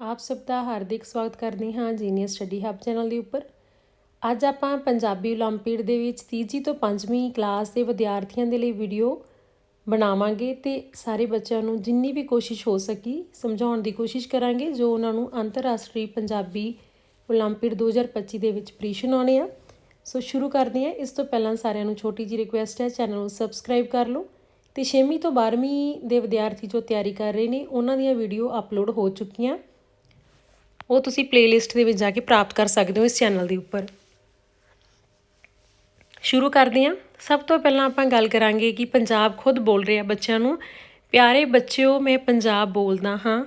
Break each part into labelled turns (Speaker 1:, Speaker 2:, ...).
Speaker 1: ਆਪ ਸਭ ਦਾ ਹਾਰਦਿਕ ਸਵਾਗਤ ਕਰਦੀ ਹਾਂ ਜੀਨੀਅਸ ਸਟੱਡੀ ਹੱਬ ਚੈਨਲ ਦੇ ਉੱਪਰ। ਅੱਜ ਆਪਾਂ ਪੰਜਾਬੀ ਓਲੰਪੀਡ ਦੇ ਵਿੱਚ ਤੀਜੀ ਤੋਂ ਪੰਜਵੀਂ ਕਲਾਸ ਦੇ ਵਿਦਿਆਰਥੀਆਂ ਦੇ ਲਈ ਵੀਡੀਓ ਬਣਾਵਾਂਗੇ ਤੇ ਸਾਰੇ ਬੱਚਿਆਂ ਨੂੰ ਜਿੰਨੀ ਵੀ ਕੋਸ਼ਿਸ਼ ਹੋ ਸਕੀ ਸਮਝਾਉਣ ਦੀ ਕੋਸ਼ਿਸ਼ ਕਰਾਂਗੇ, ਜੋ ਉਹਨਾਂ ਨੂੰ ਅੰਤਰਰਾਸ਼ਟਰੀ ਪੰਜਾਬੀ ਓਲੰਪੀਡ 2025 ਦੇ ਵਿੱਚ ਪ੍ਰੀਸ਼ਨ ਆਉਣੇ ਆ। ਸੋ ਸ਼ੁਰੂ ਕਰਦੇ ਹਾਂ। ਇਸ ਤੋਂ ਪਹਿਲਾਂ ਸਾਰਿਆਂ ਨੂੰ ਛੋਟੀ ਜੀ ਰਿਕੁਐਸਟ ਹੈ, ਚੈਨਲ ਨੂੰ ਸਬਸਕ੍ਰਾਈਬ ਕਰ ਲਓ ਤੇ 6ਵੀਂ ਤੋਂ 12ਵੀਂ ਦੇ ਵਿਦਿਆਰਥੀ ਜੋ ਤਿਆਰੀ ਕਰ ਰਹੇ ਨੇ, ਉਹਨਾਂ ਦੀਆਂ ਵੀਡੀਓ ਅਪਲੋਡ ਹੋ ਚੁੱਕੀਆਂ। ਉਹ ਤੁਸੀਂ ਪਲੇਲਿਸਟ ਦੇ ਵਿੱਚ ਜਾ ਕੇ ਪ੍ਰਾਪਤ ਕਰ ਸਕਦੇ ਹੋ ਇਸ ਚੈਨਲ ਦੇ ਉੱਪਰ। ਸ਼ੁਰੂ ਕਰਦੇ ਹਾਂ। ਸਭ ਤੋਂ ਪਹਿਲਾਂ ਆਪਾਂ ਗੱਲ ਕਰਾਂਗੇ ਕਿ ਪੰਜਾਬ ਖੁਦ ਬੋਲ ਰਿਹਾ ਬੱਚਿਆਂ ਨੂੰ, ਪਿਆਰੇ ਬੱਚਿਓ, ਮੈਂ ਪੰਜਾਬ ਬੋਲਦਾ ਹਾਂ।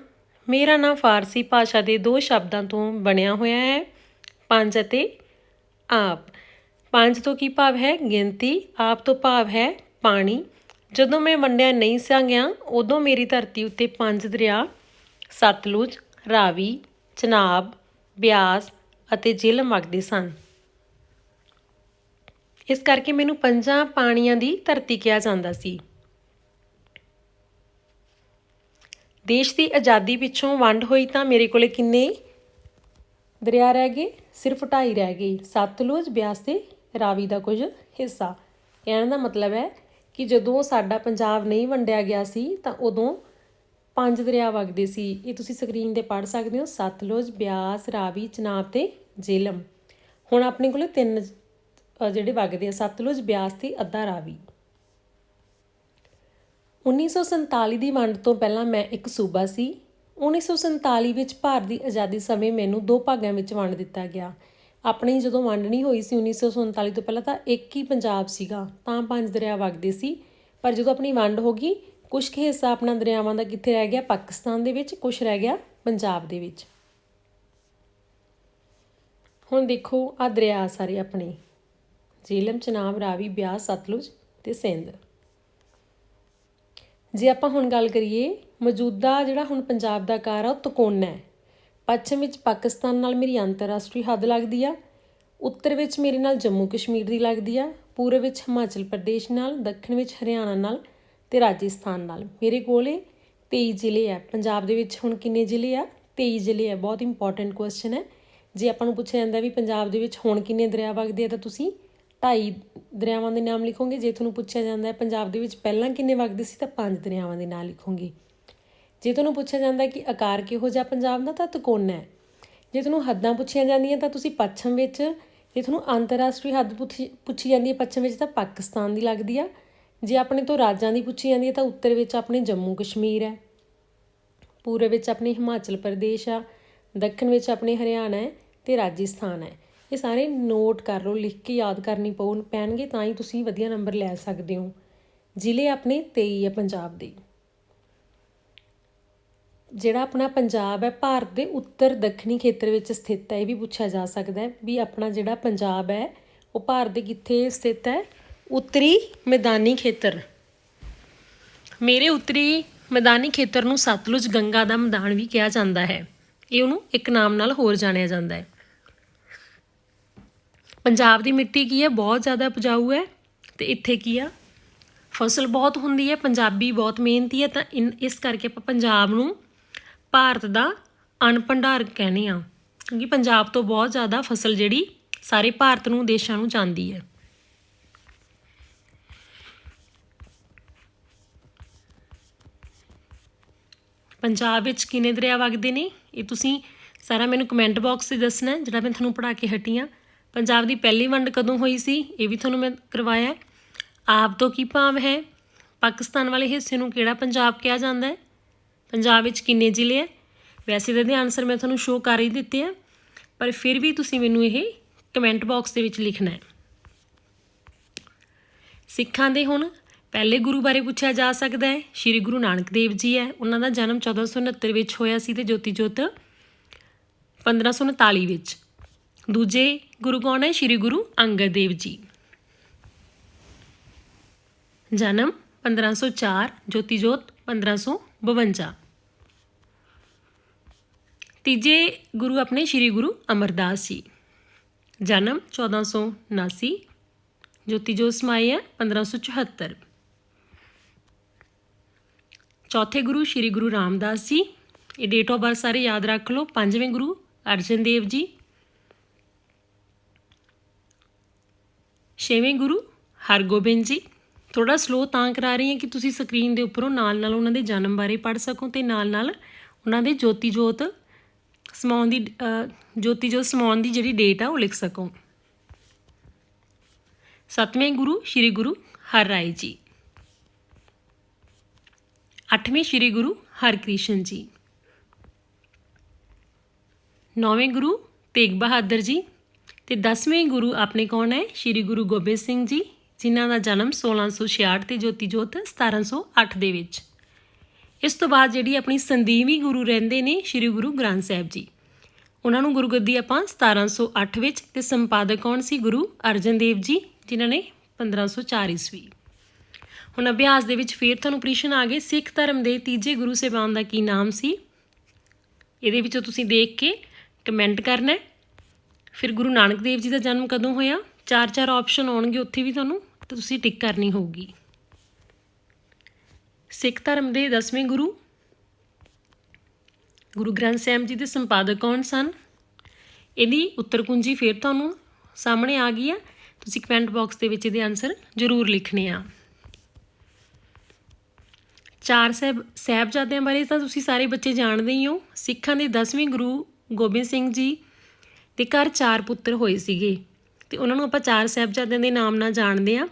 Speaker 1: ਮੇਰਾ ਨਾਂ ਫਾਰਸੀ ਭਾਸ਼ਾ ਦੇ ਦੋ ਸ਼ਬਦਾਂ ਤੋਂ ਬਣਿਆ ਹੋਇਆ ਹੈ, ਪੰਜ ਅਤੇ ਆਪ। ਪੰਜ ਤੋਂ ਕੀ ਭਾਵ ਹੈ? ਗਿਣਤੀ। ਆਪ ਤੋਂ ਭਾਵ ਹੈ ਪਾਣੀ। ਜਦੋਂ ਮੈਂ ਵੰਡਿਆ ਨਹੀਂ ਸਾਂ ਗਿਆ ਉਦੋਂ ਮੇਰੀ ਧਰਤੀ ਉੱਤੇ ਪੰਜ ਦਰਿਆ, ਸਤਲੁਜ, ਰਾਵੀ ਚਨਾਬ, ਬਿਆਸ ਅਤੇ ਜੇਹਲਮ ਵਗਦੇ ਸਨ। ਇਸ ਕਰਕੇ ਮੈਨੂੰ ਪੰਜਾਂ ਪਾਣੀਆਂ ਦੀ ਧਰਤੀ ਕਿਹਾ ਜਾਂਦਾ ਸੀ। ਦੇਸ਼ ਦੀ ਆਜ਼ਾਦੀ ਪਿੱਛੋਂ ਵੰਡ ਹੋਈ ਤਾਂ ਮੇਰੇ ਕੋਲੇ ਕਿੰਨੇ ਦਰਿਆ ਰਹਿ ਗਏ, ਸਿਰਫ ਢਾਈ ਰਹਿ ਗਏ। ਸਤਲੁਜ, ਬਿਆਸ ਤੇ ਰਾਵੀ ਦਾ ਕੁਝ ਹਿੱਸਾ। ਕਹਿਣ ਦਾ ਮਤਲਬ ਹੈ ਕਿ ਜਦੋਂ ਸਾਡਾ ਪੰਜਾਬ ਨਹੀਂ ਵੰਡਿਆ ਗਿਆ ਸੀ ਤਾਂ ਉਦੋਂ ਪੰਜ ਦਰਿਆ ਵਗਦੇ ਸੀ। ਇਹ ਤੁਸੀਂ ਸਕਰੀਨ ਤੇ ਪੜ੍ਹ ਸਕਦੇ ਹੋ। ਸਤਲੁਜ, ਬਿਆਸ, ਰਾਵੀ, ਚਨਾਬ ਤੇ ਜੇਲਮ ਹੁਣ ਆਪਣੇ ਕੋਲ ਤਿੰਨ ਜਿਹੜੇ ਵਗਦੇ ਆ, ਸਤਲੁਜ, ਬਿਆਸ ਤੇ ਅੱਧਾ ਰਾਵੀ। 1947 ਦੀ ਵੰਡ ਤੋਂ ਪਹਿਲਾਂ ਮੈਂ ਇੱਕ ਸੂਬਾ ਸੀ। 1947 ਵਿੱਚ ਭਾਰਤ ਦੀ ਆਜ਼ਾਦੀ ਸਮੇਂ ਮੈਨੂੰ ਦੋ ਭਾਗਾਂ ਵਿੱਚ ਵੰਡ ਦਿੱਤਾ ਗਿਆ। ਆਪਣੀ ਜਦੋਂ ਵੰਡ ਨਹੀਂ ਹੋਈ ਸੀ 1947 ਤੋਂ ਪਹਿਲਾਂ ਤਾਂ ਇੱਕ ਹੀ ਪੰਜਾਬ ਸੀਗਾ। ਤਾਂ ਪੰਜ ਦਰਿਆ ਵਗਦੇ ਸੀ। ਪਰ ਜਦੋਂ ਆਪਣੀ ਵੰਡ ਹੋ ਗਈ ਕੁਝ ਕੁ ਹਿੱਸਾ ਆਪਣਾ ਦਰਿਆਵਾਂ ਦਾ ਕਿੱਥੇ ਰਹਿ ਗਿਆ? ਪਾਕਿਸਤਾਨ ਦੇ ਵਿੱਚ ਕੁਝ ਰਹਿ ਗਿਆ ਪੰਜਾਬ ਦੇ ਵਿੱਚ। ਹੁਣ ਦੇਖੋ ਆ ਦਰਿਆ ਸਾਰੇ ਆਪਣੇ। ਜੇਲਮ ਚਨਾਬ ਰਾਵੀ, ਬਿਆਸ, ਸਤਲੁਜ ਤੇ ਸਿੰਧ। ਜੇ ਆਪਾਂ ਹੁਣ ਗੱਲ ਕਰੀਏ, ਮੌਜੂਦਾ ਜਿਹੜਾ ਹੁਣ ਪੰਜਾਬ ਦਾ ਕਾਰ ਆ, ਉਹ ਤਕੋਨਾ ਹੈ। ਪੱਛਮ ਵਿੱਚ ਪਾਕਿਸਤਾਨ ਨਾਲ ਮੇਰੀ ਅੰਤਰਰਾਸ਼ਟਰੀ ਹੱਦ ਲੱਗਦੀ ਆ। ਉੱਤਰ ਵਿੱਚ ਮੇਰੇ ਨਾਲ ਜੰਮੂ ਕਸ਼ਮੀਰ ਦੀ ਲੱਗਦੀ ਆ। ਪੂਰਬ ਵਿੱਚ ਹਿਮਾਚਲ ਪ੍ਰਦੇਸ਼ ਨਾਲ, ਦੱਖਣ ਵਿੱਚ ਹਰਿਆਣਾ ਨਾਲ ਤੇ ਰਾਜਸਥਾਨ ਨਾਲ। ਮੇਰੇ ਕੋਲੇ 23 ਜ਼ਿਲ੍ਹੇ ਆ। ਪੰਜਾਬ ਦੇ ਵਿੱਚ ਹੁਣ ਕਿੰਨੇ ਜ਼ਿਲ੍ਹੇ ਆ? 23 ਜ਼ਿਲ੍ਹੇ ਆ। ਬਹੁਤ ਇੰਪੋਰਟੈਂਟ ਕੁਐਸਚਨ ਹੈ। ਜੇ ਆਪਾਂ ਨੂੰ ਪੁੱਛਿਆ ਜਾਂਦਾ ਵੀ ਪੰਜਾਬ ਦੇ ਵਿੱਚ ਹੁਣ ਕਿੰਨੇ ਦਰਿਆ ਵਗਦੇ ਆ ਤਾਂ ਤੁਸੀਂ ਢਾਈ ਦਰਿਆਵਾਂ ਦੇ ਨਾਮ ਲਿਖੋਗੇ। ਜੇ ਤੁਹਾਨੂੰ ਪੁੱਛਿਆ ਜਾਂਦਾ ਹੈ ਪੰਜਾਬ ਦੇ ਵਿੱਚ ਪਹਿਲਾਂ ਕਿੰਨੇ ਵਗਦੇ ਸੀ ਤਾਂ ਪੰਜ ਦਰਿਆਵਾਂ ਦੇ ਨਾਂ ਲਿਖੋਗੇ। ਜੇ ਤੁਹਾਨੂੰ ਪੁੱਛਿਆ ਜਾਂਦਾ ਕਿ ਆਕਾਰ ਕਿਹੋ ਜਿਹਾ ਪੰਜਾਬ ਦਾ ਤਾਂ ਤਕੋਨਾ ਹੈ। ਜੇ ਤੁਹਾਨੂੰ ਹੱਦਾਂ ਪੁੱਛੀਆਂ ਜਾਂਦੀਆਂ ਤਾਂ ਤੁਸੀਂ ਪੱਛਮ ਵਿੱਚ, ਜੇ ਤੁਹਾਨੂੰ ਅੰਤਰਰਾਸ਼ਟਰੀ ਹੱਦ ਪੁੱਛੀ ਪੁੱਛੀ ਜਾਂਦੀ ਹੈ ਪੱਛਮ ਵਿੱਚ ਤਾਂ ਪਾਕਿਸਤਾਨ ਦੀ ਲੱਗਦੀ ਆ। ਜੇ ਆਪਣੇ ਤੋਂ ਰਾਜਾਂ ਦੀ ਪੁੱਛੀ ਜਾਂਦੀ ਹੈ ਤਾਂ ਉੱਤਰ ਵਿੱਚ ਆਪਣੇ ਜੰਮੂ ਕਸ਼ਮੀਰ ਹੈ। ਪੂਰਬ ਵਿੱਚ ਆਪਣੇ ਹਿਮਾਚਲ ਪ੍ਰਦੇਸ਼ ਆ। ਦੱਖਣ ਵਿੱਚ ਆਪਣੇ ਹਰਿਆਣਾ ਹੈ ਤੇ ਰਾਜਸਥਾਨ ਹੈ। ਇਹ ਸਾਰੇ ਨੋਟ ਕਰ ਲਓ, ਲਿਖ ਕੇ ਯਾਦ ਕਰਨੀ ਪਊ, ਪੈਣਗੇ ਤਾਂ ਹੀ ਤੁਸੀਂ ਵਧੀਆ ਨੰਬਰ ਲੈ ਸਕਦੇ ਹੋ। ਜ਼ਿਲ੍ਹੇ ਆਪਣੇ 23 ਹੈ ਪੰਜਾਬ ਦੇ। ਜਿਹੜਾ ਆਪਣਾ ਪੰਜਾਬ ਹੈ, ਭਾਰਤ ਦੇ ਉੱਤਰ ਦੱਖਣੀ ਖੇਤਰ ਵਿੱਚ ਸਥਿਤ ਹੈ, ਇਹ ਵੀ ਪੁੱਛਿਆ ਜਾ ਸਕਦਾ ਹੈ ਵੀ ਆਪਣਾ ਜਿਹੜਾ ਪੰਜਾਬ ਹੈ, ਉਹ ਭਾਰਤ ਦੇ ਕਿੱਥੇ ਸਥਿਤ ਹੈ? ਉੱਤਰੀ ਮੈਦਾਨੀ ਖੇਤਰ। ਮੇਰੇ ਉੱਤਰੀ ਮੈਦਾਨੀ ਖੇਤਰ ਨੂੰ ਸਤਲੁਜ ਗੰਗਾ ਦਾ ਮੈਦਾਨ ਵੀ ਕਿਹਾ ਜਾਂਦਾ ਹੈ। ਇਹ ਉਹਨੂੰ ਇੱਕ ਨਾਮ ਨਾਲ ਹੋਰ ਜਾਣਿਆ ਜਾਂਦਾ ਹੈ। ਪੰਜਾਬ ਦੀ ਮਿੱਟੀ ਕੀ ਹੈ? ਬਹੁਤ ਜ਼ਿਆਦਾ ਉਪਜਾਊ ਹੈ ਤੇ ਇੱਥੇ ਕੀ ਆ? ਫਸਲ ਬਹੁਤ ਹੁੰਦੀ ਹੈ, ਪੰਜਾਬੀ ਬਹੁਤ ਮਿਹਨਤੀ ਹੈ, ਤਾਂ ਇਨ- ਇਸ ਕਰਕੇ ਆਪਾਂ ਪੰਜਾਬ ਨੂੰ ਭਾਰਤ ਦਾ ਅਨ ਭੰਡਾਰ ਕਹਿੰਦੇ ਆ ਕਿਉਂਕਿ ਪੰਜਾਬ ਤੋਂ ਬਹੁਤ ਜ਼ਿਆਦਾ ਫਸਲ ਜਿਹੜੀ ਸਾਰੇ ਭਾਰਤ ਨੂੰ, ਦੇਸ਼ਾਂ ਨੂੰ ਜਾਂਦੀ ਹੈ। ਪੰਜਾਬ ਵਿੱਚ ਕਿੰਨੇ ਦਰਿਆ ਵਗਦੇ ਨੇ? ਇਹ ਤੁਸੀਂ ਸਾਰਾ ਮੈਨੂੰ ਕਮੈਂਟ ਬਾਕਸ 'ਤੇ ਦੱਸਣਾ ਜਿਹੜਾ ਮੈਂ ਤੁਹਾਨੂੰ ਪੜ੍ਹਾ ਕੇ ਹਟੀ ਹਾਂ। ਪੰਜਾਬ ਦੀ ਪਹਿਲੀ ਵੰਡ ਕਦੋਂ ਹੋਈ ਸੀ? ਇਹ ਵੀ ਤੁਹਾਨੂੰ ਮੈਂ ਕਰਵਾਇਆ ਆਪ ਤੋਂ ਕੀ ਭਾਵ ਹੈ? ਪਾਕਿਸਤਾਨ ਵਾਲੇ ਹਿੱਸੇ ਨੂੰ ਕਿਹੜਾ ਪੰਜਾਬ ਕਿਹਾ ਜਾਂਦਾ ਹੈ? ਪੰਜਾਬ ਵਿੱਚ ਕਿੰਨੇ ਜ਼ਿਲ੍ਹੇ ਹੈ? ਵੈਸੇ ਤਾਂ ਇਹਦੇ ਆਨਸਰ ਮੈਂ ਤੁਹਾਨੂੰ ਸ਼ੋਅ ਕਰ ਹੀ ਦਿੱਤੇ ਆ, ਪਰ ਫਿਰ ਵੀ ਤੁਸੀਂ ਮੈਨੂੰ ਇਹ ਕਮੈਂਟ ਬਾਕਸ ਦੇ ਵਿੱਚ ਲਿਖਣਾ ਹੈ। ਸਿੱਖਾਂ ਦੇ ਹੁਣ ਪਹਿਲੇ ਗੁਰੂ ਬਾਰੇ ਪੁੱਛਿਆ ਜਾ ਸਕਦਾ ਹੈ। ਸ੍ਰੀ ਗੁਰੂ ਨਾਨਕ ਦੇਵ ਜੀ ਹੈ। ਉਹਨਾਂ ਦਾ ਜਨਮ 1469 ਵਿੱਚ ਹੋਇਆ ਸੀ ਤੇ ਜੋਤੀ ਜੋਤ 1539 ਵਿੱਚ। ਦੂਜੇ ਗੁਰੂ ਕੌਣ ਹੈ? ਸ੍ਰੀ ਗੁਰੂ ਅੰਗਦ ਦੇਵ ਜੀ। ਜਨਮ 1504 ਜੋਤੀ ਜੋਤ 1552 ਤੀਜੇ ਗੁਰੂ ਆਪਣੇ ਸ੍ਰੀ ਗੁਰੂ ਅਮਰਦਾਸ ਜੀ। ਜਨਮ 1479 ਜੋਤੀ ਜੋਤ ਸਮਾਈ ਹੈ 1574 ਚੌਥੇ ਗੁਰੂ ਸ੍ਰੀ ਗੁਰੂ ਰਾਮਦਾਸ ਜੀ। ਇਹ ਡੇਟ ਆਫ ਬਰਥ ਸਾਰੇ ਯਾਦ ਰੱਖ ਲਓ। ਪੰਜਵੇਂ ਗੁਰੂ ਅਰਜਨ ਦੇਵ ਜੀ। ਛੇਵੇਂ ਗੁਰੂ ਹਰਗੋਬਿੰਦ ਜੀ। ਥੋੜਾ ਸਲੋ ਤਾਂ ਕਰਾ ਰਹੀ ਹਾਂ ਕਿ ਤੁਸੀਂ ਸਕਰੀਨ ਦੇ ਉੱਪਰੋਂ ਨਾਲ ਨਾਲ ਉਹਨਾਂ ਦੇ ਜਨਮ ਬਾਰੇ ਪੜ੍ਹ ਸਕੋ ਤੇ ਨਾਲ ਨਾਲ ਉਹਨਾਂ ਦੇ ਜੋਤੀ ਜੋਤ ਸਮਾਉਣ ਦੀ ਜੋਤੀ ਜੋਤ ਸਮਾਉਣ ਦੀ ਜਿਹੜੀ ਡੇਟ ਆ ਉਹ ਲਿਖ ਸਕੋ। ਸਤਵੇਂ ਗੁਰੂ ਸ੍ਰੀ ਗੁਰੂ ਹਰ ਰਾਏ ਜੀ। ਅੱਠਵੇਂ ਸ੍ਰੀ ਗੁਰੂ ਹਰਕ੍ਰਿਸ਼ਨ ਜੀ। ਨੌਵੇਂ ਗੁਰੂ ਤੇਗ ਬਹਾਦਰ ਜੀ ਤੇ 10ਵੇਂ ਗੁਰੂ ਆਪਣੇ ਕੌਣ ਹੈ? ਸ੍ਰੀ ਗੁਰੂ ਗੋਬਿੰਦ ਸਿੰਘ ਜੀ, ਜਿਨ੍ਹਾਂ ਦਾ ਜਨਮ 1666 ਤੇ ਜੋਤੀ ਜੋਤ 1708 ਦੇ ਵਿੱਚ। ਇਸ ਤੋਂ ਬਾਅਦ ਜਿਹੜੀ ਆਪਣੀ ਸੰਦੀਵੀ ਗੁਰੂ ਰਹਿੰਦੇ ਨੇ ਸ੍ਰੀ ਗੁਰੂ ਗ੍ਰੰਥ ਸਾਹਿਬ ਜੀ। ਉਹਨਾਂ ਨੂੰ ਗੁਰਗੱਦੀ ਆਪਾਂ 1708 ਵਿੱਚ ਤੇ ਸੰਪਾਦਕ ਕੌਣ ਸੀ? ਗੁਰੂ ਅਰਜਨ ਦੇਵ ਜੀ, ਜਿਨ੍ਹਾਂ ਨੇ 1504 ਈਸਵੀ। ਹੁਣ ਅਭਿਆਸ ਦੇ ਵਿੱਚ ਫੇਰ ਤੁਹਾਨੂੰ ਪ੍ਰਸ਼ਨ ਆ ਗਏ, ਸਿੱਖ ਧਰਮ ਦੇ ਤੀਜੇ ਗੁਰੂ ਸਾਹਿਬਾਨ ਦਾ ਕੀ ਨਾਮ ਸੀ? ਇਹਦੇ ਵਿੱਚੋਂ ਤੁਸੀਂ ਦੇਖ ਕੇ ਕਮੈਂਟ ਕਰਨਾ ਫਿਰ ਗੁਰੂ ਨਾਨਕ ਦੇਵ ਜੀ ਦਾ ਜਨਮ ਕਦੋਂ ਹੋਇਆ? ਚਾਰ ਚਾਰ ਆਪਸ਼ਨ ਆਉਣਗੇ, ਉੱਥੇ ਵੀ ਤੁਹਾਨੂੰ ਤੇ ਤੁਸੀਂ ਟਿਕ ਕਰਨੀ ਹੋਊਗੀ। ਸਿੱਖ ਧਰਮ ਦੇ 10ਵੇਂ ਗੁਰੂ ਗੁਰੂ ਗ੍ਰੰਥ ਸਾਹਿਬ ਜੀ ਦੇ ਸੰਪਾਦਕ ਕੌਣ ਸਨ? ਇਹਦੀ ਉੱਤਰ ਕੁੰਜੀ ਫਿਰ ਤੁਹਾਨੂੰ ਸਾਹਮਣੇ ਆ ਗਈ ਆ। ਤੁਸੀਂ ਕਮੈਂਟ ਬਾਕਸ ਦੇ ਵਿੱਚ ਇਹਦੇ ਆਨਸਰ ਜ਼ਰੂਰ ਲਿਖਣੇ ਆ। ਚਾਰ ਸਾਹਿਬ ਸਾਹਿਬਜ਼ਾਦਿਆਂ ਬਾਰੇ ਤਾਂ ਤੁਸੀਂ ਸਾਰੇ ਬੱਚੇ ਜਾਣਦੇ ਹੀ ਹੋ। ਸਿੱਖਾਂ ਦੇ 10ਵੇਂ ਗੁਰੂ ਗੋਬਿੰਦ ਸਿੰਘ ਜੀ ਦੇ ਘਰ ਚਾਰ ਪੁੱਤਰ ਹੋਏ ਸੀਗੇ। ਤੇ ਉਹਨਾਂ ਨੂੰ ਆਪਾਂ ਚਾਰ ਸਾਹਿਬਜ਼ਾਦਿਆਂ ਦੇ ਨਾਮ ਨਾਲ ਜਾਣਦੇ ਆ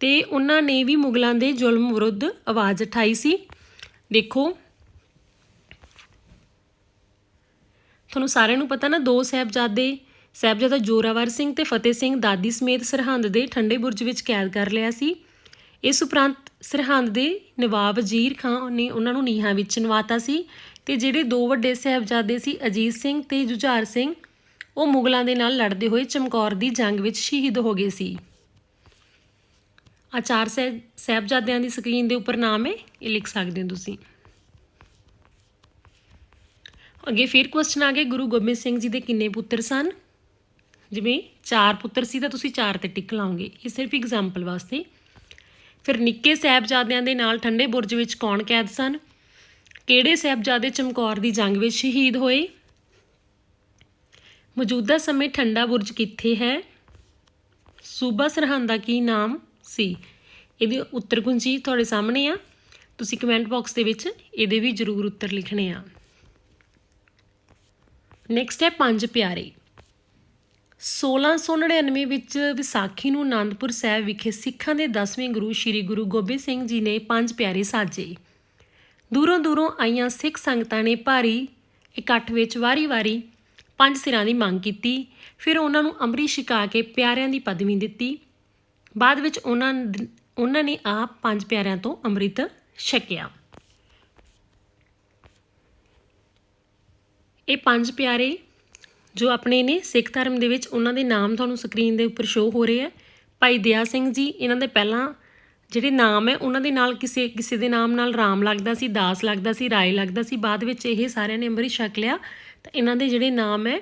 Speaker 1: ਤੇ ਉਹਨਾਂ ਨੇ ਵੀ ਮੁਗਲਾਂ ਦੇ ਜ਼ੁਲਮ ਵਿਰੁੱਧ ਆਵਾਜ਼ ਉਠਾਈ ਸੀ। ਦੇਖੋ। ਤੁਹਾਨੂੰ ਸਾਰਿਆਂ ਨੂੰ ਪਤਾ ਨਾ, ਦੋ ਸਾਹਿਬਜ਼ਾਦੇ, ਸਾਹਿਬਜ਼ਾਦਾ ਜੋਰਾਵਰ ਸਿੰਘ ਤੇ ਫਤਿਹ ਸਿੰਘ ਦਾਦੀ ਸਮੇਤ ਸਰਹੰਦ ਦੇ ਠੰਡੇ ਬੁਰਜ ਵਿੱਚ ਕੈਦ ਕਰ ਲਿਆ ਸੀ। ਇਸ ਉਪਰੰਤ ਸਰਹੰਦ ਦੇ ਨਵਾਬ ਅਜ਼ੀਰ ਖਾਨ ਨੇ ਉਹਨਾਂ ਨੂੰ ਨੀਹਾਂ ਵਿੱਚ ਨਵਾਤਾ ਸੀ ਤੇ ਜਿਹੜੇ ਦੋ ਵੱਡੇ ਸਾਹਿਬਜ਼ਾਦੇ ਸੀ, ਅਜੀਤ ਸਿੰਘ ਤੇ ਜੁਝਾਰ ਸਿੰਘ, ਉਹ ਮੁਗਲਾਂ ਦੇ ਨਾਲ ਲੜਦੇ ਹੋਏ ਚਮਕੌਰ ਦੀ ਜੰਗ ਵਿੱਚ ਸ਼ਹੀਦ ਹੋ ਗਏ ਸੀ। ਆ ਚਾਰ ਸਾਹਿਬ ਸਾਹਿਬਜ਼ਾਦਿਆਂ ਦੀ ਸਕਰੀਨ ਦੇ ਉੱਪਰ ਨਾਮ ਹੈ, ਇਹ ਲਿਖ ਸਕਦੇ ਹੋ ਤੁਸੀਂ। ਅੱਗੇ ਫਿਰ ਕੁਐਸਚਨ ਆ ਗਿਆ ਗੁਰੂ ਗੋਬਿੰਦ ਸਿੰਘ ਜੀ ਦੇ ਕਿੰਨੇ ਪੁੱਤਰ ਸਨ? ਜਿਵੇਂ ਚਾਰ ਪੁੱਤਰ ਸੀ ਤਾਂ ਤੁਸੀਂ ਚਾਰ ਤੇ ਟਿਕ ਲਾਓਗੇ ਇਹ ਸਿਰਫ ਐਗਜ਼ਾਮਪਲ ਵਾਸਤੇ। ਫਿਰ ਨਿੱਕੇ ਸਾਹਿਬਜ਼ਾਦਿਆਂ ਦੇ ਨਾਲ ਠੰਡੇ ਬੁਰਜ ਵਿੱਚ ਕੌਣ ਕੈਦ ਸਨ? ਕਿਹੜੇ ਸਾਹਿਬਜ਼ਾਦੇ ਚਮਕੌਰ ਦੀ ਜੰਗ ਵਿੱਚ ਸ਼ਹੀਦ ਹੋਏ? ਮੌਜੂਦਾ ਸਮੇਂ ਠੰਡਾ ਬੁਰਜ ਕਿੱਥੇ ਹੈ? ਸੂਬਾ ਸਰਹੰਦ ਦਾ ਕੀ ਨਾਮ ਸੀ? ਇਹਦੇ ਉੱਤਰ ਕੁੰਜੀ ਤੁਹਾਡੇ ਸਾਹਮਣੇ ਆ। ਤੁਸੀਂ ਕਮੈਂਟ ਬਾਕਸ ਦੇ ਵਿੱਚ ਇਹਦੇ ਵੀ ਜ਼ਰੂਰ ਉੱਤਰ ਲਿਖਣੇ ਆ। ਨੈਕਸਟ ਹੈ ਪੰਜ ਪਿਆਰੇ। 1699 ਵਿੱਚ ਵਿਸਾਖੀ ਨੂੰ ਆਨੰਦਪੁਰ ਸਾਹਿਬ ਵਿਖੇ ਸਿੱਖਾਂ ਦੇ 10ਵੇਂ ਗੁਰੂ ਸ੍ਰੀ ਗੁਰੂ ਗੋਬਿੰਦ ਸਿੰਘ ਜੀ ਨੇ ਪੰਜ ਪਿਆਰੇ ਸਾਜੇ। ਦੂਰੋਂ ਦੂਰੋਂ ਆਈਆਂ ਸਿੱਖ ਸੰਗਤਾਂ ਨੇ ਭਾਰੀ ਇਕੱਠ ਵਿੱਚ ਵਾਰੀ-ਵਾਰੀ ਪੰਜ ਸਿਰਾਂ ਦੀ ਮੰਗ ਕੀਤੀ। ਫਿਰ ਉਹਨਾਂ ਨੂੰ ਅੰਮ੍ਰਿਤ ਛਕਾ ਕੇ ਪਿਆਰਿਆਂ ਦੀ ਪਦਵੀ ਦਿੱਤੀ। ਬਾਅਦ ਵਿੱਚ ਉਹਨਾਂ ਉਹਨਾਂ ਨੇ ਆਪ ਪੰਜ ਪਿਆਰਿਆਂ ਤੋਂ ਅੰਮ੍ਰਿਤ ਛਕਿਆ। ਇਹ ਪੰਜ ਪਿਆਰੇ ਜੋ ਆਪਣੇ ਨੇ ਸਿੱਖ ਧਰਮ ਦੇ ਵਿੱਚ ਉਹਨਾਂ ਦੇ ਨਾਮ ਤੁਹਾਨੂੰ ਸਕਰੀਨ ਦੇ ਉੱਪਰ ਸ਼ੋ ਹੋ ਰਹੇ ਆ। ਭਾਈ ਦਇਆ ਸਿੰਘ ਜੀ, ਇਹਨਾਂ ਦੇ ਪਹਿਲਾਂ ਜਿਹੜੇ ਨਾਮ ਹੈ, ਉਹਨਾਂ ਦੇ ਨਾਲ ਕਿਸੇ ਕਿਸੇ ਦੇ ਨਾਮ ਨਾਲ ਰਾਮ ਲੱਗਦਾ ਸੀ, ਦਾਸ ਲੱਗਦਾ ਸੀ, ਰਾਏ ਲੱਗਦਾ ਸੀ, ਬਾਅਦ ਵਿੱਚ ਇਹ ਸਾਰਿਆਂ ਨੇ ਅੰਮ੍ਰਿਤ ਛਕ ਲਿਆ। ਤਾਂ ਇਹਨਾਂ ਦੇ ਜਿਹੜੇ ਨਾਮ ਹੈ,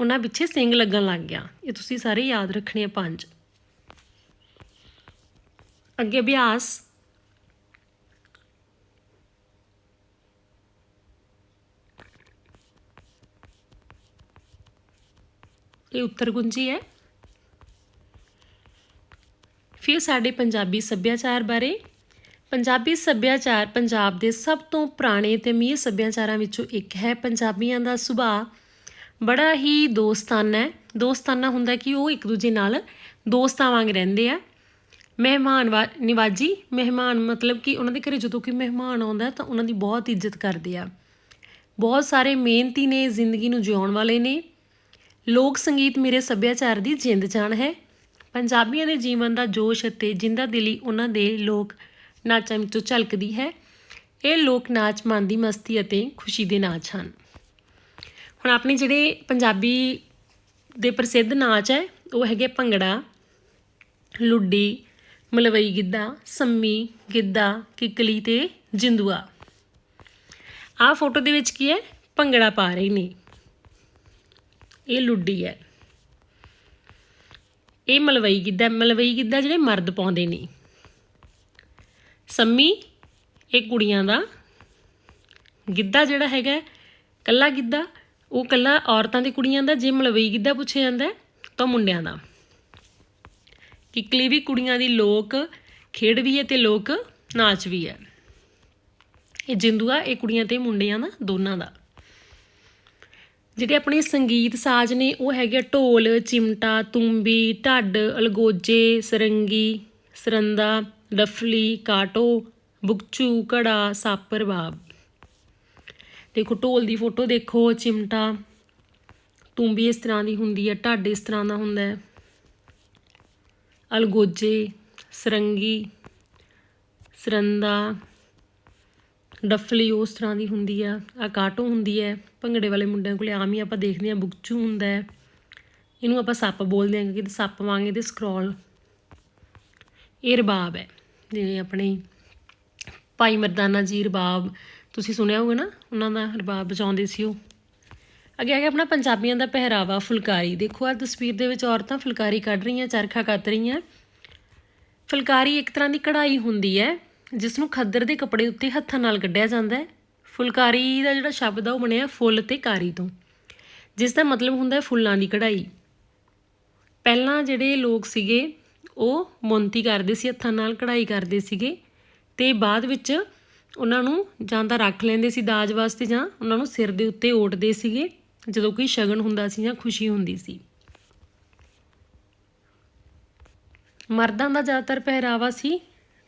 Speaker 1: ਉਹਨਾਂ ਪਿੱਛੇ ਸਿੰਘ ਲੱਗਣ ਲੱਗ ਗਿਆ। ਇਹ ਤੁਸੀਂ ਸਾਰੇ ਯਾਦ ਰੱਖਣੇ ਆ ਪੰਜ। ਅੱਗੇ ਅਭਿਆਸ। ਇਹ ਉੱਤਰ ਗੁੰਜੀ ਹੈ। ਫਿਰ ਸਾਡੇ ਪੰਜਾਬੀ ਸੱਭਿਆਚਾਰ ਬਾਰੇ। ਪੰਜਾਬੀ ਸੱਭਿਆਚਾਰ ਪੰਜਾਬ ਦੇ ਸਭ ਤੋਂ ਪੁਰਾਣੇ ਤੇ ਅਮੀਰ ਸੱਭਿਆਚਾਰਾਂ ਵਿੱਚੋਂ ਇੱਕ ਹੈ। ਪੰਜਾਬੀਆਂ ਦਾ ਸੁਭਾਅ ਬੜਾ ਹੀ ਦੋਸਤਾਨਾ ਹੈ। ਦੋਸਤਾਨਾ ਹੁੰਦਾ ਕਿ ਉਹ ਇੱਕ ਦੂਜੇ ਨਾਲ ਦੋਸਤਾਂ ਵਾਂਗ ਰਹਿੰਦੇ ਆ। ਮਹਿਮਾਨ ਵਾ- ਨਿਵਾਜੀ ਮਹਿਮਾਨ ਮਤਲਬ ਕਿ ਉਹਨਾਂ ਦੇ ਘਰੇ ਜਦੋਂ ਕੋਈ ਮਹਿਮਾਨ ਆਉਂਦਾ ਤਾਂ ਉਹਨਾਂ ਦੀ ਬਹੁਤ ਇੱਜ਼ਤ ਕਰਦੇ ਆ। ਬਹੁਤ ਸਾਰੇ ਮਿਹਨਤੀ ਨੇ, ਜ਼ਿੰਦਗੀ ਨੂੰ ਜਿਉਣ ਵਾਲੇ ਨੇ। ਲੋਕ ਸੰਗੀਤ ਮੇਰੇ ਸੱਭਿਆਚਾਰ ਦੀ ਜਿੰਦ ਜਾਨ ਹੈ। ਪੰਜਾਬੀਆਂ ਦੇ ਜੀਵਨ ਦਾ ਜੋਸ਼ ਅਤੇ ਜਿੰਦਾ ਦਿਲੀ ਉਹਨਾਂ ਦੇ ਲੋਕ ਨਾਚਾਂ ਵਿੱਚੋਂ ਝਲਕਦੀ ਹੈ। ਇਹ ਲੋਕ ਨਾਚ ਮਨ ਦੀ ਮਸਤੀ ਅਤੇ ਖੁਸ਼ੀ ਦੇ ਨਾਚ ਹਨ। ਹੁਣ ਆਪਣੇ ਜਿਹੜੇ ਪੰਜਾਬੀ ਦੇ ਪ੍ਰਸਿੱਧ ਨਾਚ ਹੈ, ਉਹ ਹੈਗੇ ਭੰਗੜਾ, ਲੁੱਡੀ, ਮਲਵਈ ਗਿੱਧਾ, ਸੰਮੀ, ਗਿੱਧਾ, ਕਿਕਲੀ ਤੇ ਜਿੰਦੂਆ। ਆਹ ਫੋਟੋ ਦੇ ਵਿੱਚ ਕੀ ਹੈ? ਭੰਗੜਾ ਪਾ ਰਹੇ ਨੇ। ਇਹ ਲੁੱਡੀ ਹੈ। ਇਹ ਮਲਵਈ ਗਿੱਧਾ ਮਲਵਈ ਗਿੱਧਾ ਜਿਹੜੇ ਮਰਦ ਪਾਉਂਦੇ ਨੇ। ਸੰਮੀ, ਇਹ ਕੁੜੀਆਂ ਦਾ। ਗਿੱਧਾ ਜਿਹੜਾ ਹੈਗਾ ਕੱਲਾ ਗਿੱਧਾ, ਉਹ ਕੱਲਾ ਔਰਤਾਂ ਤੇ ਕੁੜੀਆਂ ਦਾ, ਜੇ ਮਲਵਈ ਗਿੱਧਾ ਪੁੱਛਿਆ ਜਾਂਦਾ ਤਾਂ ਮੁੰਡਿਆਂ ਦਾ। ਕਿੱਕਲੀ ਵੀ ਕੁੜੀਆਂ ਦੀ, ਲੋਕ ਖੇਡ ਵੀ ਹੈ ਤੇ ਲੋਕ ਨਾਚ ਵੀ ਹੈ। ਇਹ ਜਿੰਦੂਆ, ਇਹ ਕੁੜੀਆਂ ਤੇ ਮੁੰਡਿਆਂ ਦਾ, ਦੋਨਾਂ ਦਾ। ਜਿਹੜੇ ਆਪਣੇ ਸੰਗੀਤ ਸਾਜ਼ ਨੇ, ਉਹ ਹੈਗੇ ਆ ਢੋਲ, ਚਿਮਟਾ, ਤੂੰਬੀ, ਢੱਡ, ਅਲਗੋਜੇ, ਸਰੰਗੀ, ਸਰੰਦਾ ਡਫਲੀ ਕਾਟੋ, ਬੁਕਚੂ, ਘੜਾ, ਸਾਪਰ ਰਬਾਬ ਦੇਖੋ, ਢੋਲ ਦੀ ਫੋਟੋ ਦੇਖੋ, ਚਿਮਟਾ, ਤੂੰਬੀ ਇਸ ਤਰ੍ਹਾਂ ਦੀ ਹੁੰਦੀ ਹੈ, ਢੱਡ ਇਸ ਤਰ੍ਹਾਂ ਦਾ ਹੁੰਦਾ ਹੈ। ਅਲਗੋਜੇ, ਸਰੰਗੀ, ਸਰੰਦਾ ਡੱਫਲੀ ਉਸ ਤਰ੍ਹਾਂ ਦੀ ਹੁੰਦੀ ਆ ਆ ਕਾਟੋ ਹੁੰਦੀ ਹੈ ਭੰਗੜੇ ਵਾਲੇ ਮੁੰਡਿਆਂ ਕੋਲੇ ਆਮ ਹੀ ਆਪਾਂ ਦੇਖਦੇ ਹਾਂ, ਬੁਕਚੂ ਹੁੰਦਾ ਹੈ ਇਹਨੂੰ ਆਪਾਂ ਸੱਪ ਬੋਲਦੇ ਹਾਂ ਕਿਉਂਕਿ ਸੱਪ ਵਾਂਗੇ ਤੇ ਸਕਰੋਲ ਇਹ ਰਬਾਬ ਹੈ ਜਿਵੇਂ ਆਪਣੇ ਭਾਈ ਮਰਦਾਨਾ ਜੀ ਰਬਾਬ, ਤੁਸੀਂ ਸੁਣਿਆ ਹੋਊਗਾ ਨਾ, ਉਹਨਾਂ ਦਾ ਰਬਾਬ ਬਚਾਉਂਦੇ ਸੀ ਉਹ। ਅੱਗੇ ਆ ਗਿਆ ਆਪਣਾ ਪੰਜਾਬੀਆਂ ਦਾ ਪਹਿਰਾਵਾ, ਫੁਲਕਾਰੀ। ਦੇਖੋ ਆ ਤਸਵੀਰ ਦੇ ਵਿੱਚ ਔਰਤਾਂ ਫੁਲਕਾਰੀ ਕੱਢ ਰਹੀਆਂ, ਚਰਖਾ ਕੱਤ ਰਹੀਆਂ। ਫੁਲਕਾਰੀ ਇੱਕ ਤਰ੍ਹਾਂ ਦੀ ਕਢਾਈ ਹੁੰਦੀ ਹੈ ਜਿਸ ਨੂੰ ਖੱਦਰ ਦੇ ਕੱਪੜੇ ਉੱਤੇ ਹੱਥਾਂ ਨਾਲ ਕੱਢਿਆ ਜਾਂਦਾ ਹੈ। ਫੁਲਕਾਰੀ ਦਾ ਜਿਹੜਾ ਸ਼ਬਦ ਆ, ਉਹ ਬਣਿਆ ਫੁੱਲ ਤੇ ਕਾਰੀ ਤੋਂ। ਜਿਸ ਦਾ ਮਤਲਬ ਹੁੰਦਾ ਹੈ ਫੁੱਲਾਂ ਦੀ ਕਢਾਈ। ਪਹਿਲਾਂ ਜਿਹੜੇ ਲੋਕ ਸੀਗੇ, ਉਹ ਮੁੰਤੀ ਕਰਦੇ ਸੀ, ਹੱਥਾਂ ਨਾਲ ਕਢਾਈ ਕਰਦੇ ਸੀਗੇ ਤੇ ਬਾਅਦ ਵਿੱਚ ਉਹਨਾਂ ਨੂੰ ਜਾਂ ਤਾਂ ਰੱਖ ਲੈਂਦੇ ਸੀ ਦਾਜ ਵਾਸਤੇ ਜਾਂ ਉਹਨਾਂ ਨੂੰ ਸਿਰ ਦੇ ਉੱਤੇ ਓਟਦੇ ਸੀਗੇ, ਜਦੋਂ ਕੋਈ ਸ਼ਗਨ ਹੁੰਦਾ ਸੀ ਜਾਂ ਖੁਸ਼ੀ ਹੁੰਦੀ ਸੀ। ਮਰਦਾਂ ਦਾ ਜ਼ਿਆਦਾਤਰ ਪਹਿਰਾਵਾ ਸੀ